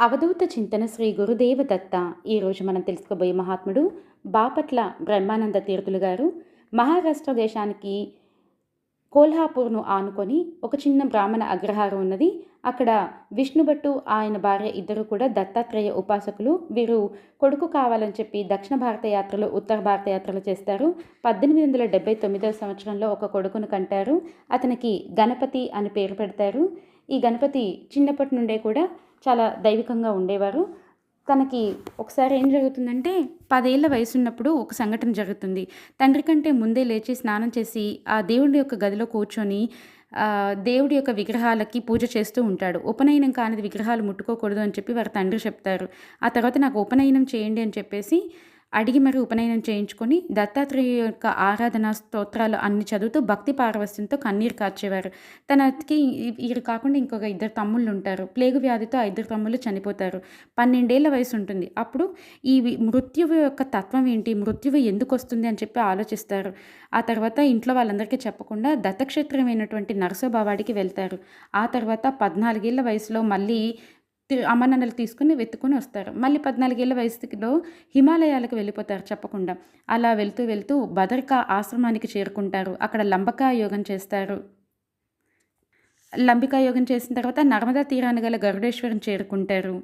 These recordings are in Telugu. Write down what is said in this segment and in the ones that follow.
అవధూత చింతన శ్రీ గురుదేవ దత్త ఈరోజు మనం తెలుసుకోబోయే మహాత్ముడు బాపట్ల బ్రహ్మానంద తీర్థులు గారు. మహారాష్ట్ర దేశానికి కోల్హాపూర్ను ఆనుకొని ఒక చిన్న బ్రాహ్మణ అగ్రహారం ఉన్నది. అక్కడ విష్ణుభట్టు ఆయన భార్య ఇద్దరు కూడా దత్తాత్రేయ ఉపాసకులు. వీరు కొడుకు కావాలని చెప్పి దక్షిణ భారత యాత్రలు ఉత్తర భారత యాత్రలు చేస్తారు. పద్దెనిమిది వందల డెబ్బై తొమ్మిదవ సంవత్సరంలో ఒక కొడుకును కంటారు. అతనికి గణపతి అని పేరు పెడతారు. ఈ గణపతి చిన్నప్పటి నుండే కూడా చాలా దైవికంగా ఉండేవారు. తనకి ఒకసారి ఏం జరుగుతుందంటే పదేళ్ళ వయసు ఉన్నప్పుడు ఒక సంఘటన జరుగుతుంది. తండ్రి కంటే ముందే లేచి స్నానం చేసి ఆ దేవుడి యొక్క గదిలో కూర్చొని దేవుడి యొక్క విగ్రహాలకి పూజ చేస్తూ ఉంటాడు. ఉపనయనం కానిది విగ్రహాలు ముట్టుకోకూడదు అని చెప్పి వారి తండ్రి చెప్తారు. ఆ తర్వాత నాకు ఉపనయనం చేయండి అని చెప్పేసి అడిగి మరి ఉపనయనం చేయించుకొని దత్తాత్రేయ యొక్క ఆరాధన స్తోత్రాలు అన్ని చదువుతూ భక్తి పారవస్యంతో కన్నీరు కార్చేవారు తనకి వీరు కాకుండా ఇంకొక ఇద్దరు తమ్ముళ్ళు ఉంటారు. ప్లేగు వ్యాధితో ఆ ఇద్దరు తమ్ముళ్ళు చనిపోతారు. పన్నెండేళ్ళ వయసు ఉంటుంది. అప్పుడు ఈ మృత్యువు యొక్క తత్వం ఏంటి? మృత్యువు ఎందుకు వస్తుంది అని చెప్పి ఆలోచిస్తారు. ఆ తర్వాత ఇంట్లో వాళ్ళందరికీ చెప్పకుండా దత్తక్షేత్రమైనటువంటి నరసోబావాడికి వెళ్తారు. ఆ తర్వాత పద్నాలుగేళ్ళ వయసులో మళ్ళీ అమరనన్నలు తీసుకుని వెతుకుని వస్తారు. మళ్ళీ పద్నాలుగేళ్ళ వయసులో హిమాలయాలకు వెళ్ళిపోతారు చెప్పకుండా. అలా వెళ్తూ వెళ్తూ బదర్కా ఆశ్రమానికి చేరుకుంటారు. అక్కడ లంబకా యోగం చేస్తారు. లంబికా యోగం చేసిన తర్వాత నర్మదా తీరాన గల గరుడేశ్వరం చేరుకుంటారు.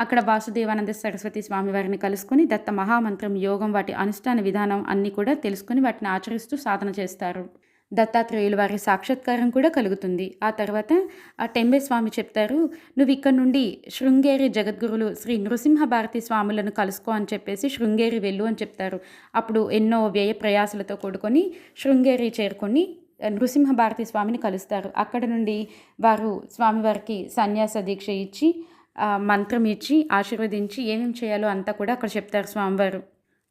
అక్కడ వాసుదేవానంద సరస్వతి స్వామివారిని కలుసుకుని దత్త మహామంత్రం యోగం వాటి అనుష్ఠాన విధానం అన్నీ కూడా తెలుసుకొని వాటిని ఆచరిస్తూ సాధన చేస్తారు. దత్తాత్రేయుల వారి సాక్షాత్కారం కూడా కలుగుతుంది. ఆ తర్వాత ఆ టెంబే స్వామి చెప్తారు నువ్వు ఇక్కడ నుండి శృంగేరి జగద్గురులు శ్రీ నృసింహ భారతి స్వాములను కలుసుకో అని చెప్పేసి శృంగేరి వెళ్ళు అని చెప్తారు. అప్పుడు ఎన్నో వ్యయ ప్రయాసలతో కూడుకొని శృంగేరి చేరుకొని నృసింహ భారతి స్వామిని కలుస్తారు. అక్కడ నుండి వారు స్వామివారికి సన్యాస దీక్ష ఇచ్చి మంత్రం ఇచ్చి ఆశీర్వదించి ఏమేమి చేయాలో అంతా కూడా అక్కడ చెప్తారు స్వామివారు.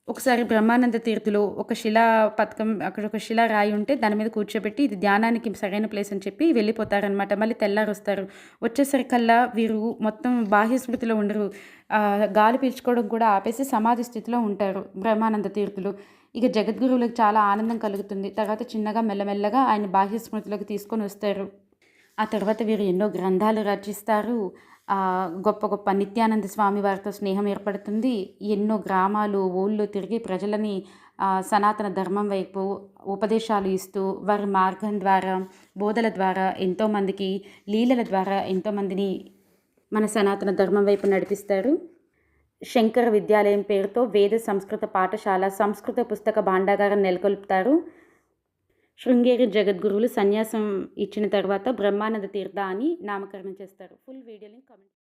ఒకసారి బ్రహ్మానంద తీర్థులో ఒక శిలా పథకం అక్కడ ఒక శిలా రాయి ఉంటే దాని మీద కూర్చోబెట్టి ఇది ధ్యానానికి సరైన ప్లేస్ అని చెప్పి వెళ్ళిపోతారనమాట మళ్ళీ తెల్లారు వస్తారు వచ్చేసరికల్లా వీరు మొత్తం బాహ్య స్మృతిలో ఉండరు. గాలి పీల్చుకోవడం కూడా ఆపేసి సమాధి స్థితిలో ఉంటారు బ్రహ్మానంద తీర్థులు. ఇక జగద్గురువులకు చాలా ఆనందం కలుగుతుంది. తర్వాత చిన్నగా మెల్లమెల్లగా ఆయన బాహ్య స్మృతిలోకి తీసుకొని వస్తారు. ఆ తర్వాత వీరు ఎన్నో గ్రంథాలు రచిస్తారు. గొప్ప గొప్ప నిత్యానంద స్వామి వారితో స్నేహం ఏర్పడుతుంది. ఎన్నో గ్రామాలు ఊళ్ళో తిరిగి ప్రజలని సనాతన ధర్మం వైపు ఉపదేశాలు ఇస్తూ వారి మార్గం ద్వారా బోధల ద్వారా ఎంతోమందికి లీలల ద్వారా ఎంతోమందిని మన సనాతన ధర్మం వైపు నడిపిస్తారు. శంకర విద్యాలయం పేరుతో వేద సంస్కృత పాఠశాల సంస్కృత పుస్తక భాండాగారం నెలకొల్పుతారు. శృంగేరి జగద్గురువులు సన్యాసం ఇచ్చిన తర్వాత బ్రహ్మానంద తీర్థ అని నామకరణం చేస్తారు. Full video link comment